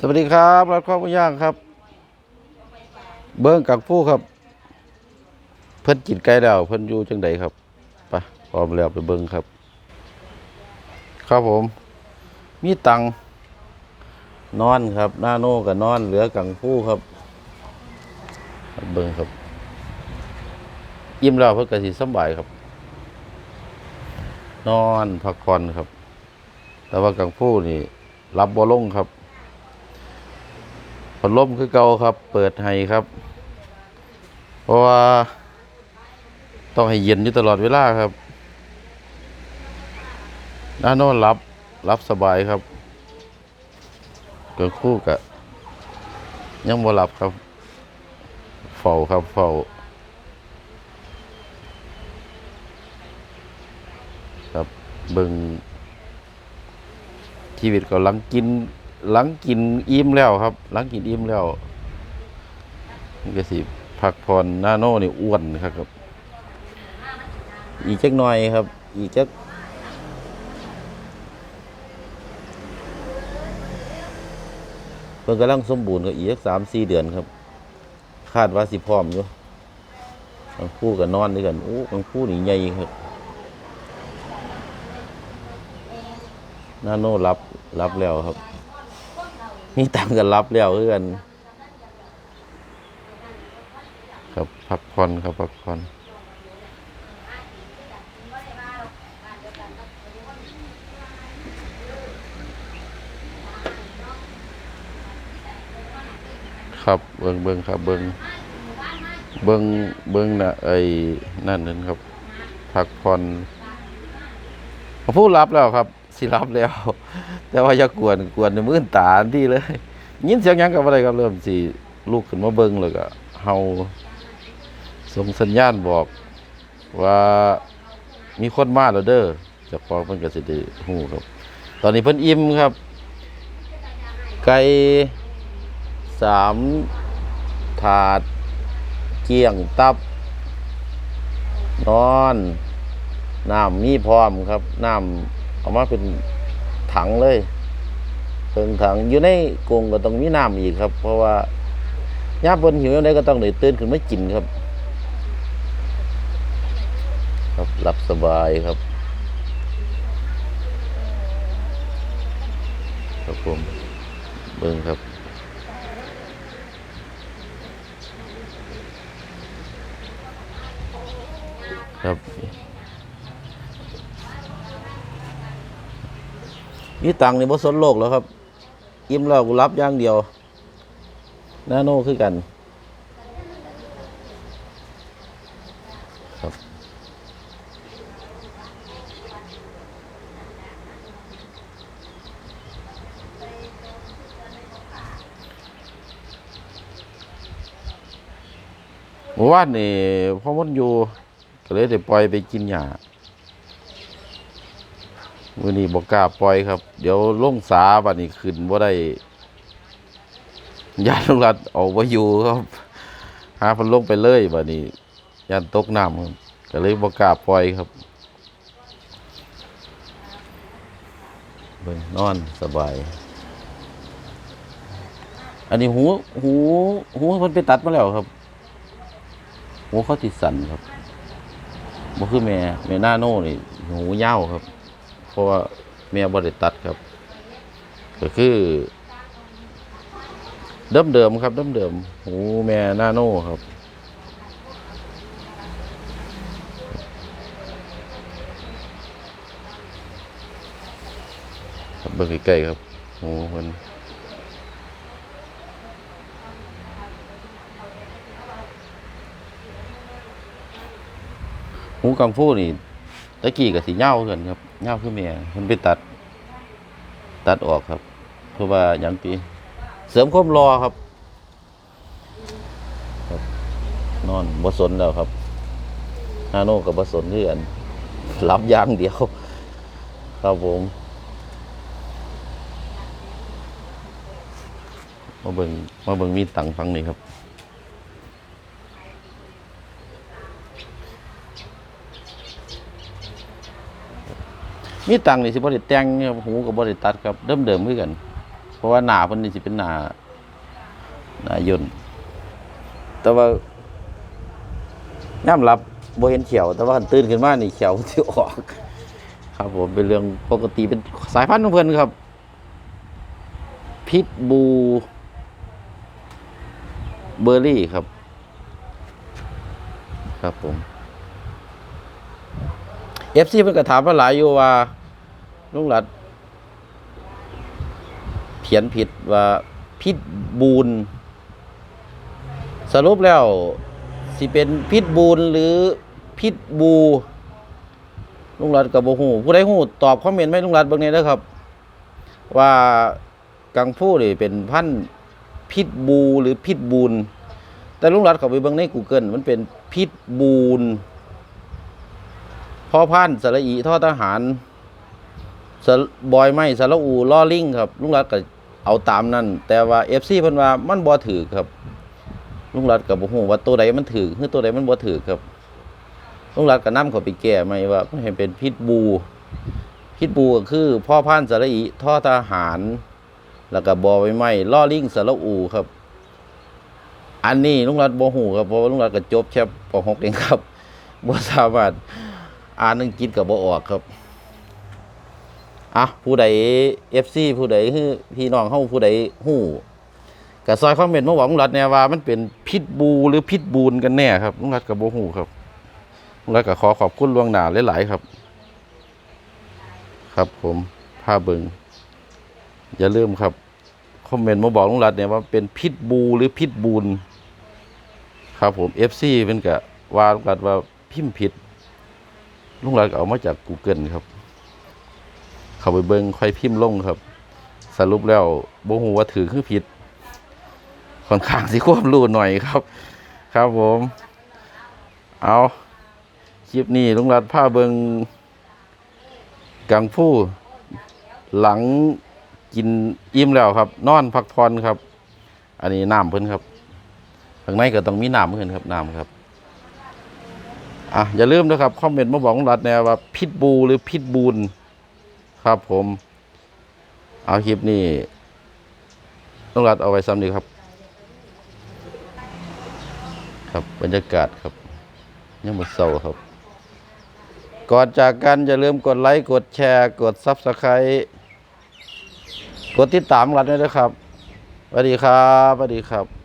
สวัสดีครับรัดข้าวย่างครับ เบิ้งกักผู้ครับ เพิ่นกินไก่แล้วเพิ่นอยู่จังใดครับไปพร้อมแล้วไปเบิ้งครับ ครับผม มีตังนอนครับหน้าโน่กับนอน เหลือกังผู้ครับเบิ้งครับอิ่มแล้วเพิ่นก็สิสบายครับ นอนพักผ่อนครับ แต่ว่ากังผู้นี่ รับบ่ลงครับ พัดลมคือเก่าครับ เปิดให้ครับ เพราะว่าต้องให้เย็นอยู่ตลอดเวลาครับด้านโน้นรับรับสบายครับเกินคู่กะยังบ่หลับครับ เฝ้าครับเฝ้าครับเบิ่งชีวิตก็หลังกิน หลังกินอิ่มแล้วครับ หลังกินอิ่มแล้วมันก็สิพักผ่อนนาโน่นี่อ้วนครับครับ อีกจักหน่อยครับ อีกจักเพิ่นกำลังสมบูรณ์ก็อีกจักสามสี่เดือนครับ คาดว่าสิพร้อมอยู่บางคู่ก็นอนด้วยกันโอ้บางคู่นี่ใหญ่ครับนาโน่รับรับแล้วครับ มีตังกันรับแล้วคือกันครับพักผ่อนครับพักผ่อนครับเบิงเบิงครับเบิงเบิงเบิงนะไอ้นั่นนั่นครับพักผ่อนผู้รับแล้วครับ สิรับแล้ว แต่ว่าอย่ากวนกวนในมือตาที่เลย ยินเสียงยังกับอะไรครับเริ่มสิลูกขึ้นมาเบิ่งแล้วก็เฮาส่งสัญญาณบอกว่ามีคนมาแล้วเด้อจากของเพิ่นก็สิได้ฮู้ครับ ตอนนี้เพิ่นอิ่มครับ ไก่สามถาด เกี่ยงตับ นอน น้ำมีพร้อมครับ น้ำ เอามาเป็นถังเลยเพิงถังอยู่ในกรงก็ต้องมีน้ำอีกครับ เพราะว่าย่ามเพิ่นหิวยังไงก็ต้องได้ตื่นขึ้นมากินครับ ครับหลับสบายครับครับผมเบิ่งครับครับ มีตังในบ่สนโลกแล้วครับ อิ่มแล้วกูรับอย่างเดียวนาโน่คือกัน ครับเมื่วานนี่พ่อมดอยู่ ก็เลยได้ปล่อยไปกินหญ้า มื้อนี้บ่กล้าปล่อยครับ เดี๋ยวลงสาบัดนี้ขึ้นบ่ได้ญาติลุงรัดเอาบ่อยู่ครับหาพิ่นลงไปเลยบัดนี้ยานตกน้ำครับก็เลยบ่กล้าปล่อยครับเบิ่งนอนสบาย อันนี้หูหูหูเพิ่นไปตัดมาแล้วครับหูเขาติดสันครับบ่คือแม่แม่หน้าโน่นี่หูยาวครับ ราะว่าแม่บ่ได้ตัดครับ ก็คือ เดิมเดิมครับ เดิมเดิมหูแม่หน้าโน่ครับ ครับเบิ่งใกล้ๆครับหูเพิ่นหูกังฟูนี่ ตะกี้ก็สิยาวเกินครับยาคือแม่เพิ่นไปตัด ตัดออกครับ เพราะว่าหยังปีเสริมความรอครับครับ นอนบสนแล้วครับนาโนกับบสนเพื่อนรับอย่างเดียว ครับผมมาเบิ่งมาเบิ่งมีตังค์ฟังนี่ครับ มีตังนี่สิบ่ได้แต่งครับหูกับ่ได้ตัดครับเดิมเดิมคือกัน เพราะว่าหนาเพิ่นนี่สิเป็นหนาหนายนแต่ว่าย่ำรับบ่เห็นเขียว แต่ว่าคันตื่นขึ้นมานี่เขียวที่ออก ครับผมเป็นเรื่องปกติเป็นสายพันธุ์ของเพิ่อนครับ พิษบูเบอร์รี่ครับ ครับผม อฟซีเพิ่นก็ถามมาหลายอยู่ว่าลุงหลัดเขียนผิดว่าพิษบูนสรุปแล้วสิเป็นพิษบูนหรือพิษบูลุงหลัดกับโบหูผู้ใดหูตอบคอมเมนต์ไหมลุงหลัดเบิ่งนี้นะครับ ว่ากังฟูนี่เป็นพันธุ์พิษบูหรือพิษบูนแต่ลุงหลัดเขาไปเบิ่งใน Google มันเป็นพิษบูน พ่อพันธุ์สระอีท่อทหารสบอยไม้สระอูล่อลิงครับลุงรัฐก็เอาตามนั่นแต่ว่าเอฟซีเพิ่นว่ามันบ่ถือครับ ลุงรัฐก็บ่ฮู้ว่าตัวใดมันถือคือตัวใดมันบ่ถือครับ ลุงรัฐก็นำเขาไปแก้ใหม่ว่ามันให้เป็นพิษบูพิษบูก็คือ พ่อพันธุ์สระอีท่อทหาร แล้วก็บอใบไม้ล่อลิงสระอูครับ อันนี้ลุงรัฐบ่ฮู้ครับเพราะว่าลุงรัฐก็จบแค่ป .6 เองครับบ่สามารถ อ่านอังกฤษกับบ่ออกครับอะผู้ใด FC ผู้ใดคือพี่น้องเฮาผู้ใดฮู้ก็ซอยคอมเมนต์มาบอกลุงรัฐแน่ว่ามันเป็นพิษบูหรือพิษบูนกันแน่ครับลุงรัฐก็บ่ฮู้ครับลุงรัฐก็ขอขอบคุณล่วงหน้าหลายๆครับ ครับผมพาเบิงอย่าลืมครับคอมเมนต์มาบอกลุงรัฐเนี่ยว่าเป็นพิษบูหรือพิษบูนครับผม FC เพิ่นก็ว่าลุงรัฐว่าพิมพ์ผิด ลุงหลานก็เอามาจาก Google ครับ เข้าไปเบิ่งค่อยพิมพ์ลงครับ สรุปแล้วบ่ฮู้ว่าถือคือผิด ค่อนข้างสิความรู้หน่อยครับ ครับผม เอาคลิปนี้ลุงรัดพาเบิงกังฟูหลังกินอิ่มแล้วครับ นอนพักผ่อนครับ อันนี้น้ำเพิ่นครับข้างในก็ต้องมีน้ำเพิ่นครับน้ำครับ อะอย่าลืมนะครับคอมเมนต์มาบอกลุงรัฐแนวว่าพิษบูหรือพิษบูนครับผม เอาคลิปนี้ลุงรัฐเอาไว้ซ้ำนี้ครับ ครับบรรยากาศครับยังหมดเศร้าครับ ก่อนจากกันอย่าลืมกดไลค์กดแชร์กดซับสไครต์กดติดตามรัฐด้วยนะครับสวัสดีครับสวัสดีครับ